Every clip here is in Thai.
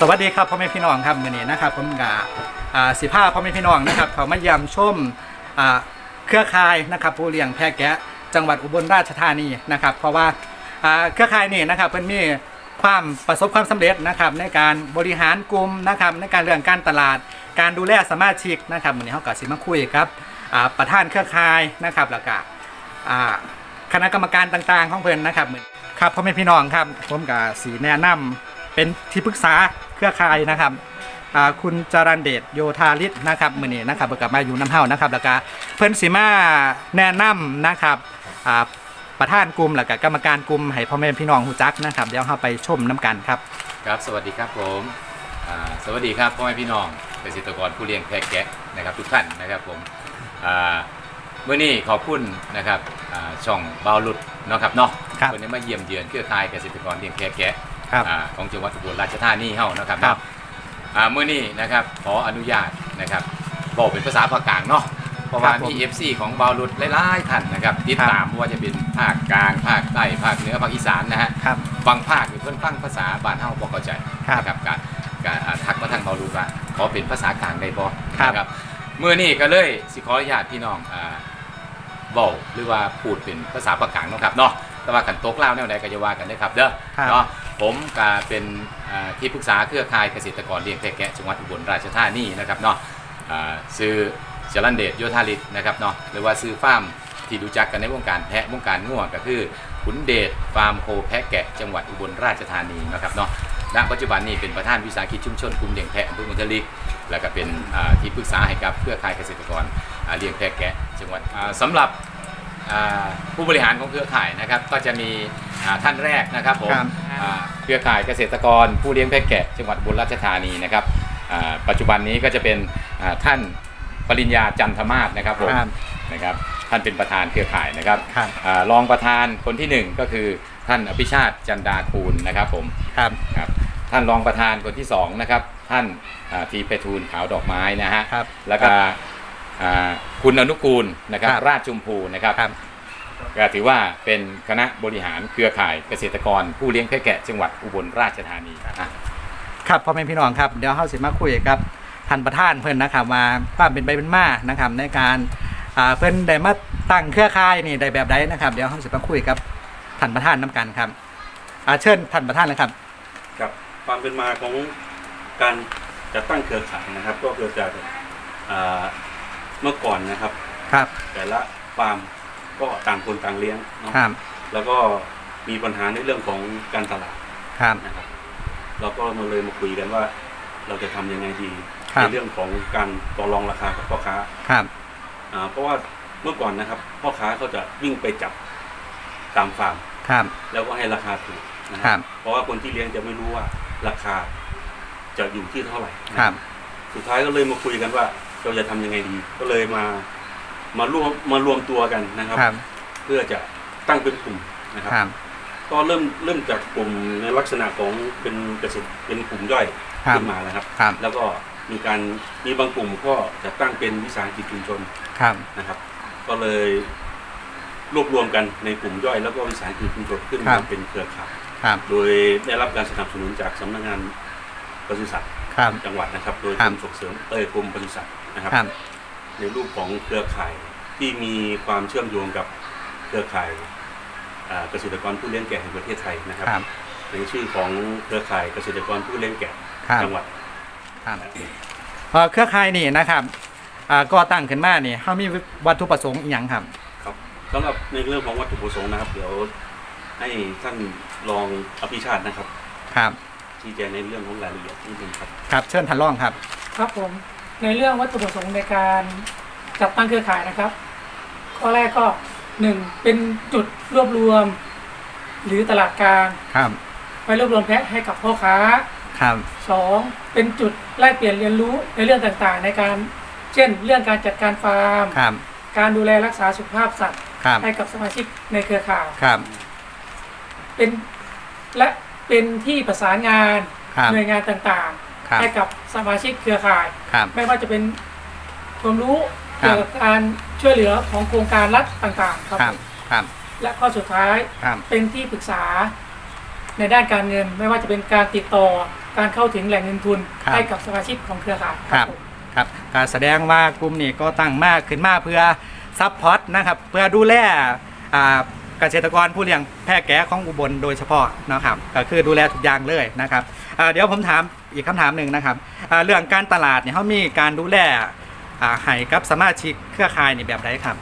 สวัสดีครับพ่อแม่พี่น้องครับมื้อนี้นะครับผมกอ่าสิพาพ่อแม่พี่น้องนะครับเขามาเยี่ยมชมอ่าเครือข่ายนะครับผู้เลี้ยงแพะแกะจังหวัดอุบลราชธานีนะครับ เพราะว่าอ่าเครือข่ายนี่นะครับเพิ่นมีความประสบความสำเร็จนะครับในการบริหารกลุ่มนะครับในการเรื่องการตลาด การดูแลสมาชิกนะครับมื้อนี้เฮาก็สิมาคุยครับอ่าประธานเครือข่ายนะครับแล้วก็อ่าคณะกรรมการต่างๆของเพิ่นนะครับเหมือนครับพ่อแม่พี่น้องครับผมกับสีแนะนำ เป็นที่ปรึกษาเครือข่ายนะครับอ่าคุณจรันเดชโยธาลิศนะครับมือนี้นะครับเบิกกลับมาอยู่น้ำเฮานะครับแล้วก็เพิ่นสีมาแนะนำนะครับอ่าประธานกลุ่มแล้วก็กรรมการกลุ่มให้พ่อแม่พี่น้องหูจักนะครับเดี๋ยวเราไปชมน้ำกันครับ ครับสวัสดีครับผมอ่าสวัสดีครับพ่อแม่พี่น้องเกษตรกรผู้เลี้ยงแพะแกะนะครับทุกท่านนะครับผมอ่าเมื่อนี้ขอบคุณนะครับอ่าช่องบาวลุดเนาะครับเนาะครับวันนี้มาเยี่ยมเยือนเครือข่ายเกษตรกรเลี้ยงแพะแกะ ครับอ่าของจังหวัดอุบลราชธานีเฮานะครับครับเนาะอ่าเมื่อนี้นะครับขออนุญาตนะครับบอกเป็นภาษาภาคกลางเนาะเพราะว่าครับผมมี FC ของบาวลุดหลายๆท่านนะครับติดครับ ตามไม่ว่าจะเป็นภาคกลางภาคใต้ภาคเหนือภาคอีสานนะฮะครับ บางภาคนี่เพิ่นฟังภาษาบ้านเฮาบ่เข้าใจครับนะครับการการอ่าทักมาทางเบาลูว่าขอเป็นภาษากลางได้บ่ครับ นะครับเมื่อนี้ก็เลยสิขออนุญาตพี่น้องอ่าเว้าหรือว่าพูดเป็นภาษาภาคกลางเนาะครับเนาะแต่ว่ากันโต๊ะลาวแนวใดก็จะว่ากันได้อครับเด้อครับ เนาะ ผมก็เป็นที่ปรึกษาเครือข่ายเกษตรกรเลี้ยงแพะแกะจังหวัดอุบลราชธานีนะครับเนาะซื้อเจรันเดชโยธาลิศนะครับเนาะหรือว่าซื้อฟาร์มที่รู้จักกันในวงการแพะวงการง่วงก็คือขุนเดชฟาร์มโคแพะแกะจังหวัดอุบลราชธานีนะครับเนาะณปัจจุบันนี้เป็นประธานวิสาหกิจชุมชนกลุ่มเลี้ยงแพะอำเภอมุทลิก แล้วก็เป็นที่ปรึกษาให้กับเครือข่ายเกษตรกรเลี้ยงแพะแกะจังหวัดอ่าสำหรับ ผู้บริหารของเครือข่ายนะครับก็จะมีอ่าท่านแรกนะครับผมครับอ่าเครือข่ายเกษตรกรผู้เลี้ยงแพะแกะจังหวัดอุบลราชธานีนะครับอ่าปัจจุบันนี้ก็จะเป็นอ่าท่านปริญญาจันทมาศนะครับผมครับนะครับท่านเป็นประธานเครือข่ายนะครับครับอารองประธานคนที่หนึ่งก็คือท่านอภิชาติจันดาคูณนะครับผมครับครับท่านรองประธานคนที่สองนะครับท่านอ่าทีเพทูลขาวดอกไม้นะฮะครับแล้วก็ อ่าคุณอนุกูลนะครับครับราชจุมพูนะครับครับ ก็ถือว่าเป็นคณะบริหารเครือข่ายเกษตรกร ผู้เลี้ยงแพะแกะจังหวัดอุบลราชธานีอะ ครับพ่อแม่พี่น้องครับเดี๋ยวเราสิมาคุยกับท่านประธานเพิ่นนะครับว่าความเป็นไปเป็นมานะครับในการอ่าเพิ่นได้มาตั้งเครือข่ายนี่ได้แบบใดนะครับเดี๋ยวเราสิมาคุยกับท่านประธานน้กันครับอ่าเชิญท่านประธานเลยครับ กับความเป็นมาของการจัดตั้งเครือข่ายนะครับ ก็เกิดจากอ่า เมื่อก่อนนะครับ ครับแต่ละฟาร์มก็ต่างคนต่างเลี้ยงเนาะครับแล้วก็มีปัญหาในเรื่องของการตลาดครับนะครับเราก็มาเลยมาคุยกันว่า เราจะทำยังไงดีครับ ในเรื่องของการต่อรองราคากับพ่อค้าครับอ่าเพราะว่าเมื่อก่อนนะครับ พ่อค้าเขาจะวิ่งไปจับตามฟาร์ม ครับแล้วก็ให้ราคาถูกนะคครัรับเพราะว่าคนที่เลี้ยงจะไม่รู้ว่าราคาจะอยู่ที่เท่าไหร่นะคครัรับบสุดท้ายก็เลยมาคุยกันว่า เราจะทำยังไงดี ก็เลยมา มาร่วมมารวมตัวกันนะครับครับ เพื่อจะตั้งเป็นกลุ่มนะครับครับ ก็เริ่มเริ่มจากกลุ่มในลักษณะของเป็นเกษตรเป็นกลุ่มย่อยครับขึ้นมานะครับครับ แล้วก็มีการมีบางกลุ่มก็จะตั้งเป็นวิสาหกิจชุมชนครับนะครับ ก็เลยรวบรวมกันในกลุ่มย่อยแล้วก็วิสาหกิจชุมชนขึ้นครัมาบเป็นเครือข่ายครับโดยได้รับการสนับสนุนจากสำนักงานปศุสัตว์ครับจังหวัดนะครับ โดยคกรับรมส่งเสริมเอ้ยกรมปศุสัตว์ นะครับ ครับ ในรูปของเครือข่ายที่มีความเชื่อมโยงกับเครือข่ายอ่าเกษตรกรผู้เลี้ยงแกะแห่งประเทศไทยนะครับ ครับ ในชื่อของเครือข่ายเกษตรกรผู้เลี้ยงแกะครับ จังหวัด ครับเอ่อเครือข่ายนี่นะครับอ่าก็ตั้งขึ้นมานี่เขามีวัตถุประสงค์อหย่างครับ ครับสำหรับในเรื่องของวัตถุประสงค์นะครับ เดี๋ยวให้ท่านรองอภิชาตินะครับ ครับ ชี้แจงในเรื่องของรายละเอียดนิดนึงครับ ครับ เชิญท่านรองครับ ครับผม ในเรื่องวัตถุประสงค์ในการจัดตั้งเครือข่ายนะครับ ข้อแรกก็หนึ่งเป็นจุดรวบรวม หรือตลาดกลางครับไว้รวบรวมแพะให้กับพ่อค้าครับสองเป็นจุดแลกเปลี่ยนเรียนรู้ในเรื่องต่างๆ ในการเช่น เรื่องการจัดการฟาร์ม ครับการดูแลรักษาสุขภาพสัตว์ ครับให้กับสมาชิกในเครือข่ายครับ เป็นและเป็นที่ประสานงานครับ หน่วยงานต่าง ครับๆให้กับสมาชิกเครือข่าย ครับ ไม่ว่าจะเป็นความรู้ครับเกี่ยวกับการช่วยเหลือของโครงการรัฐต่างๆครับครับ ครับ และข้อสุดท้ายครับ เป็นที่ปรึกษาในด้านการเงิน ไม่ว่าจะเป็นการติดต่อการเข้าถึงแหล่งเงินทุน ครับ ให้กับสมาชิกของเครือข่ายครับ ผม ครับการแสดงว่ากลุ่มนี้ก็ตั้งมากขึ้นมาเพื่อซัพพอร์ตนะครับ เพื่อดูแลอ่า เกษตรกรผู้เลี้ยงแพะแกะของอุบลโดยเฉพาะนะครับก็คือดูแลทุกอย่างเลยนะครับอ่าเดี๋ยวผมถามอีกคำถามหนึ่งนะครับอ่าเรื่องการตลาดเนี่ยเขามีการดูแลอ่าให้กับสมาชิกเครือข่ายนี่แบบไหนครับ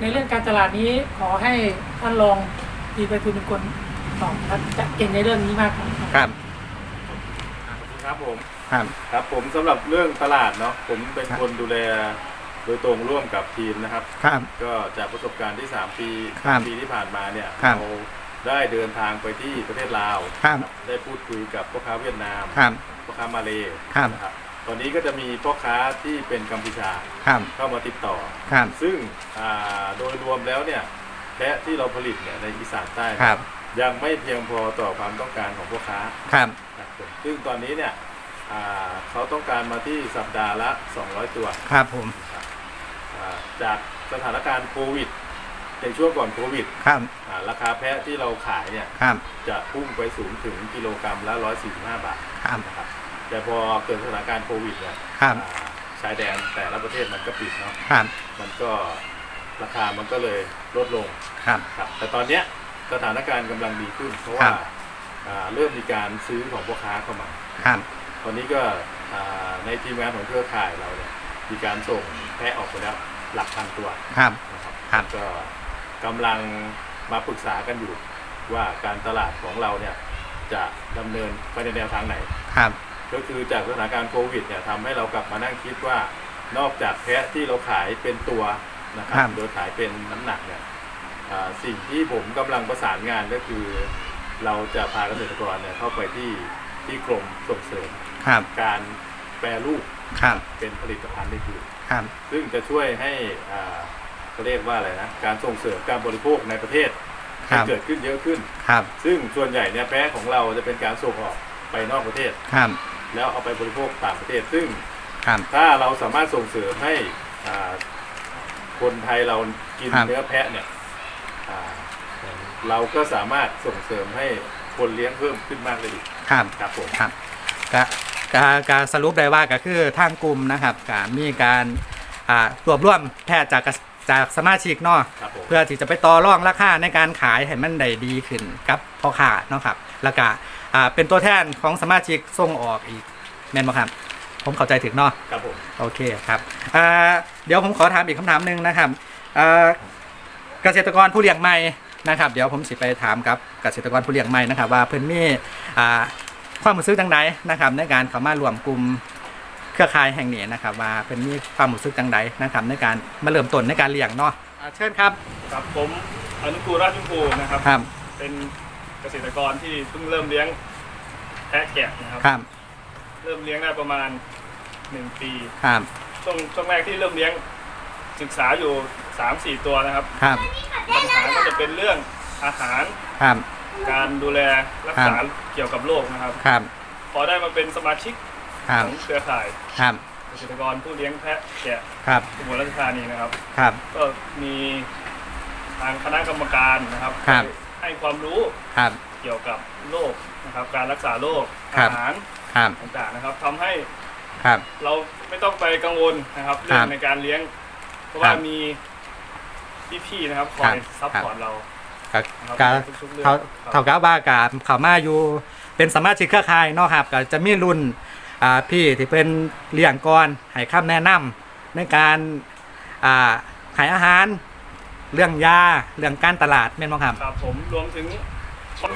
ในเรื่องการตลาดนี้ขอให้ท่านรองดีไปทุนเป็นคนตอบครับจะเก่งในเรื่องนี้มากกว่าครับครับผมครับครับผมสำหรับเรื่องตลาดเนาะผมเป็นครับคนดูแล โดยตรงร่วมกับทีมนะครับ ครับ ก็จากประสบการณ์ที่ 3 ปีครับปีที่ผ่านมาเนี่ยครับ เราได้เดินทางไปที่ประเทศลาว ครับได้พูดคุยกับพ่อค้าเวียดนามครับ พ่อค้ามาเลครับ นะครับตอนนี้ก็จะมีพ่อค้าที่เป็นกัมพูชาครับเข้ามาติดต่อ ครับ ซึ่งอ่าโดยรวมแล้วเนี่ยแพะที่เราผลิตเนี่ยในอีสานใต้ครับ ยังไม่เพียงพอต่อความต้องการของพ่อค้า ครับนะครับผมซึ่งตอนนี้เนี่ยอ่าเขาต้องการมาที่สัปดาห์ละ 200 ตัวครับผม อ่าจากสถานการณ์โควิดในช่วงก่อนโควิดครับอ่าราคาแพะที่เราขายเนี่ยครับจะพุ่งไปสูงถึงกิโลกรัมละ 145 บาทครับนะครับแต่พอเกิดสถานการณ์โควิดเนี่ยครับอ่าชายแดนแต่ละประเทศมันก็ปิดเนาะครับมันก็ราคามันก็เลยลดลง ครับ ครับแต่ตอนเนี้ยสถานการณ์กำลังดีขึ้น เพราะครัว่าบอ่าเริ่มมีการซื้อของพ่อค้าเข้ามา ครับตอนนี้ก็อ่าในทีมงานของเครือข่ายเราเนี่ยมีการส่งแพะออกไปแล้ว หลักพันตัวครับนะครับครับ ก็กำลังมาปรึกษากันอยู่ว่าการตลาดของเราเนี่ยจะดำเนินไปในแนวทางไหน ครับ ก็คือจากสถานการณ์โควิดเนี่ยทำให้เรากลับมานั่งคิดว่านอกจากแพะที่เราขายเป็นตัวนะครัครับ บโดยขายเป็นน้ำหนักเนี่ยอ่าสิ่งที่ผมกำลังประสานงานก็คือ เราจะพาเกษตรกรเนี่ยเข้าไปที่ที่กรมส่งเสริม ครับการแปรรูปครับเป็นผลิตภัณฑ์ได้ดี ครับ ซึ่งจะช่วยให้อ่าเขาเรียกว่าอะไรนะการส่งเสริมการบริโภคในประเทศครัให้บเกิดขึ้นเยอะขึ้น ครับซึ่งส่วนใหญ่เนี่ยแพ้ของเราจะเป็นการส่งออกไปนอกประเทศ ครับแล้วเอาไปบริโภคต่างประเทศ ซึ่งครับ ถ้าเราสามารถส่งเสริมให้อ่าคนไทยเรากินครับ เนื้อแพะเนี่ยอ่าเราก็สามารถส่งเสริมให้คนเลี้ยงเพิ่มขึ้นมากเลยอีกครับครับผม ครับก็ ก็ก็สรุปได้ว่าก็คือทางกลุ่มนะครับก็มีการอ่ารวบรวมแพทย์จากกสจากสมาชิกเนาะครับผม เพื่อที่จะไปต่อรองราคาในการขายให้มันได้ดีขึ้นกับพ่อค้าเนาะครับแล้วก็อ่าเป็นตัวแทนของสมาชิกส่งออกอีกแม่นบ่ครับ ผมเข้าใจถึงเนาะ ครับผม โอเคครับอ่าเดี๋ยวผมขอถามอีกคำถามหนึ่งนะครับอ่าเกษตรกรผู้เลี้ยงใหม่นะครับ เดี๋ยวผมสิไปถามกับเกษตรกรผู้เลี้ยงใหม่นะครับ ว่าเพิ่นมีอ่า ความรู้สึกจังใดนะครับ ในการเข้ามารวมกลุ่มเครือข่ายแห่งนี้นะครับ ว่าเพิ่นมีความรู้สึกจังใดนะครับ ในการมาเริ่มต้นในการเลี้ยงเนาะอ่าเชิญครับครับผมอนุกูลราชชมพูนะครับ ครับเป็นเกษตรกรที่เพิ่งเริ่มเลี้ยงแพะแกะนะครับ ครับเริ่มเลี้ยงได้ประมาณ1ปีครับช่วงช่วงแรกที่เริ่มเลี้ยงศึกษาอยู่3-4ตัวนะครับ ครับปัญหาก็จะเป็นเรื่องอาหารครับ การดูแลรักษาครับเกี่ยวกับโรคนะครับ ครับ พอได้มาเป็นสมาชิกครับของเครือข่ายครับเกษตรกรผู้เลี้ยงแพะแกะครับอุบลราชธานีนะครับ ครับ ก็มีทางคณะกรรมการนะครับครับ ให้ความรู้ครับ เกี่ยวกับโรคนะครับ การรักษาโรคครัอาบ หารครับ ต่างๆนะครับทำให้ครับ เราไม่ต้องไปกังวลนะครับเรื่อครังบในการเลี้ยง เพราะครัว่าบมีพี่ๆนะครับคอครัยบซัพพอร์ตเรา ก็นะครับก็ในทุกๆเรื่องเขาครับเท่ากับว่าการเขามาอยู่เป็นสมาชิกเครือข่ายเนาะครับก็จะมีรุ่นอ่าพี่ที่เป็นเลี้ยงก่อนให้คำแนะนำในการอ่าขายอาหาร เรื่องยาเรื่องการตลาดแม่นบ่ครับครับผมรวมถึง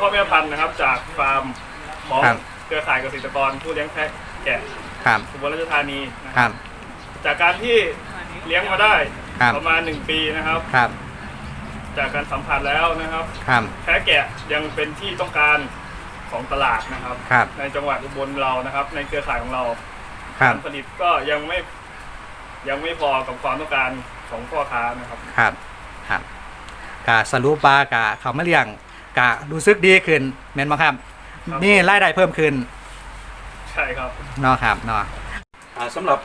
พ่อแม่พันธุ์นะครับ จากฟาร์มของครับเครือข่ายเกษตรกรผู้เลี้ยงแพะแกะครับอุบลราชธานีนะคครัรับบจากการที่เลี้ยงมาได้ครับประมาณ1ปีนะครับครับ จากการสัมผัสแล้วนะครับ ครับ แพะแกะยังเป็นที่ต้องการของตลาดนะครับ ครับ ในจังหวัดอุบลเรานะครับ ในเครือข่ายของเราครับการผลิตก็ยังไม่ยังไม่พอกับความต้องการของพ่อค้านะครับ ครับ ครับกสรุปว่ากะเขามาเลี้ยงกะรู้สึกดีขึ้นแม่นบ่ครับ ครับ นี่รายได้เพิ่มขึ้นใช่ครับ เนาะครับเนาะอ่าสำหรับ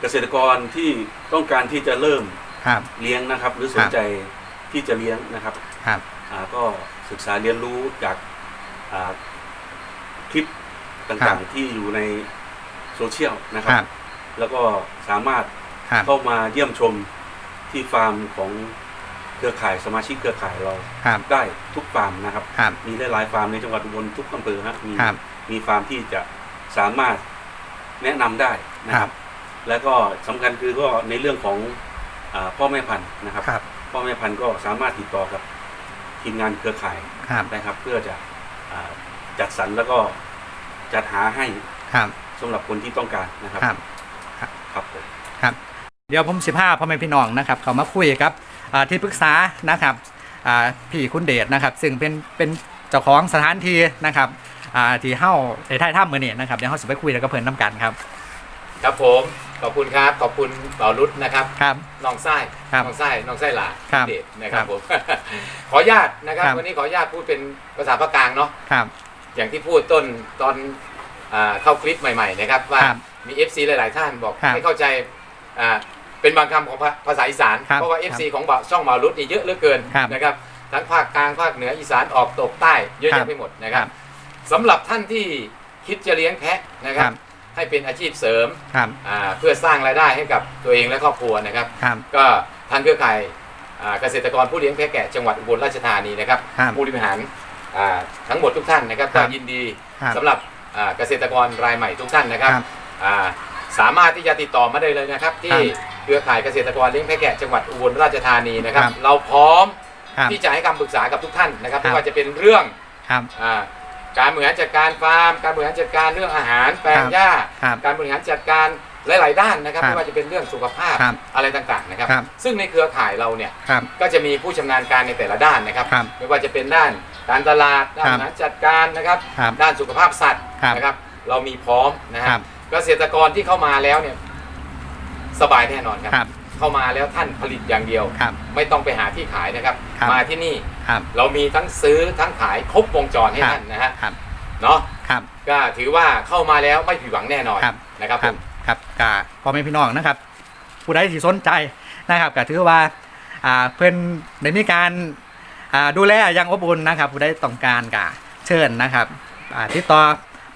เกษตรกรที่ต้องการที่จะเริ่มครับ เลี้ยงนะครับ หรือสคนรับใจ ที่จะเลี้ยงนะครับครับอ่าก็ศึกษาเรียนรู้จากอ่าคลิปต่างๆที่อยู่ในโซเชียลนะคครัรับบแล้วก็สามารถครับเข้ามาเยี่ยมชมที่ฟาร์มของเครือข่ายสมาชิกเครือข่ายเราครับได้ทุกฟาร์มนะครับครับ มีหลายๆฟาร์มในจังหวัดอุบลทุกอำเภอฮะมีครับมีฟาร์มที่จะสามารถแนะนำได้นะคครัรับบแล้วก็สำคัญคือก็ในเรื่องของอาพ่อแม่พันธุ์นะครับครับ พ่อแม่พันธุ์ก็สามารถติดต่อกับทีมงานเครือข่ายครับ นะครับ เพื่อจะอ่าจัดสรรแล้วก็จัดหาให้ครับ สำหรับคนที่ต้องการนะครับ ครับ ครับผม ครับ เดี๋ยวผมสิพาพ่อแม่พี่น้องนะครับ เขามาคุยกับอ่าที่ปรึกษานะครับอ่าพี่คุณเดชนะครับ ซึ่งเป็นเป็นเจ้าของสถานที่นะครับอ่าที่เฮ้าในไทยถ้ำมือนี่นะครับเดี๋ยวเฮาสิไปคุยแล้วก็เพิ่นน้ำกันครับ ครับผม ขอบคุณครับ ขอบคุณเป่ารุดนะครับครับ น้องไส้ครับน้องไส้น้องไส้หลาครับเดชนะครับครับผมขออนุญาตนะครับ ครับ วันนี้ขออนุญาตพูดเป็นภาษาภาคกลางเนาะครับ อย่างที่พูดต้นตอนอ่าเข้าคลิปใหม่ ๆ นะครับ ว่าครับมี FC หลาย ๆ ท่านบอกครับไม่เข้าใจอ่าเป็นบางคำของภาภาษาอีสานครับเพราะว่า FC ของบ่าวช่องบ่าวรุดนี่เยอะเหลือเกินครับนะครับทั้งภาคกลางภาคเหนืออีสานออกตกใต้เยอะครัแยะบไปหมดนะครับครับสำหรับท่านที่คิดจะเลี้ยงแพะนะครัครับบ ให้เป็นอาชีพเสริมครับอ่าเพื่อสร้างรายได้ให้กับตัวเองและครอบครัวนะครับ ครับ ก็ทางเครือข่ายอ่าเกษตรกรผู้เลี้ยงแพะแกะจังหวัดอุบลราชธานีนะครับครับผู้บริหารอ่าทั้งหมดทุกท่านนะครับครัก็บยินดีครับสำหรับอ่าเกษตรกรรายใหม่ทุกท่านนะครับครับอ่าสามารถที่จะติดต่อมาได้เลยนะครับ ที่ครับเครือข่ายเกษตรกรเลี้ยงแพะแกะจังหวัดอุบลราชธานีนะครับ ครับ เราพร้อมครับ ที่จะให้คำปรึกษากับทุกท่านนะครับครับ ไม่ว่าจะเป็นเรื่อง ครับ อ่า การบริหารจัดการฟาร์ม การบริหารจัดการเรื่องอาหารแปลงครับหญ้า ครับการบริหารจัดการหลาย ๆ ด้านนะครับครับไม่ว่าจะเป็นเรื่องสุขภาพครับอะไรต่าง ๆ นะครับ ครับ ซึ่งในเครือข่ายเราเนี่ย ครับ ก็จะมีผู้ชำนาญการในแต่ละด้านนะครับ ครับไม่ว่าจะเป็นด้านการตลาด ด้านครับบริหารจัดการนะครับ ครับด้านสุขภาพสัตว์ครับนะครับ เรามีพร้อมนะคครัรับบเกษตรกรที่เข้ามาแล้วเนี่ยสบายแน่นอนครับ ครับ เข้ามาแล้วท่านผลิตอย่างเดียว ครับ ไม่ต้องไปหาที่ขายนะครับ ครับมาที่นี่ ครับเรามีทั้งซื้อทั้งขายครบวงจรให้ครับท่านนะฮะครับเนาะครับก็ถือว่าเข้ามาแล้วไม่ผิดหวังแน่นอนครับนะครับคผรับมครับกาพ่อแม่พี่น้องนะครับ ผู้ใดที่สนใจนะครับก็ถือว่าอ่าเพื่อนได้มีการอ่าดูแลอย่างอบอุ่นนะครับ ผู้ใดต้องการกะเชิญนะครับอ่าติดต่อ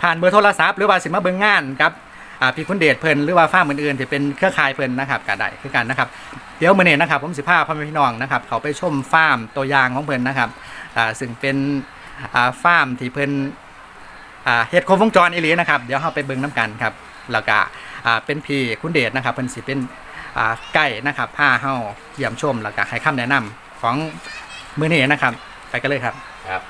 ผ่านเบอร์โทรศัพท์หรือว่าสิมาเบิ่งงานครับอ่าพี่คุณเดชเพิ่นหรือว่าฟ้าร์มอื่นๆที่เป็นเครือข่ายเพิ่นนะครับก็ได้คือกันนะครับ เดี๋ยวมื้อนี้นะครับผมสิพาพ่อแม่พี่น้องนะครับ เขาไปชมฟาร์มตัวอย่างของเพิ่นนะครับอ่าซึ่งเป็นอ่าฟาร์มที่เพิ่นอ่าเฮ็ดโครบวงจรอีหลีนะครับเดี๋ยวเฮาไปเบิ่งน้กันครับแล้วก็อ่าเป็นพี่คุณเดชนะครับเพิ่นสิเป็นอ่าไก่นะครับพาเฮาเยี่ยมชมแล้วก็ให้คำแนะนำของมื้อนี้นะครับ ไปกันเลยครับ ครับ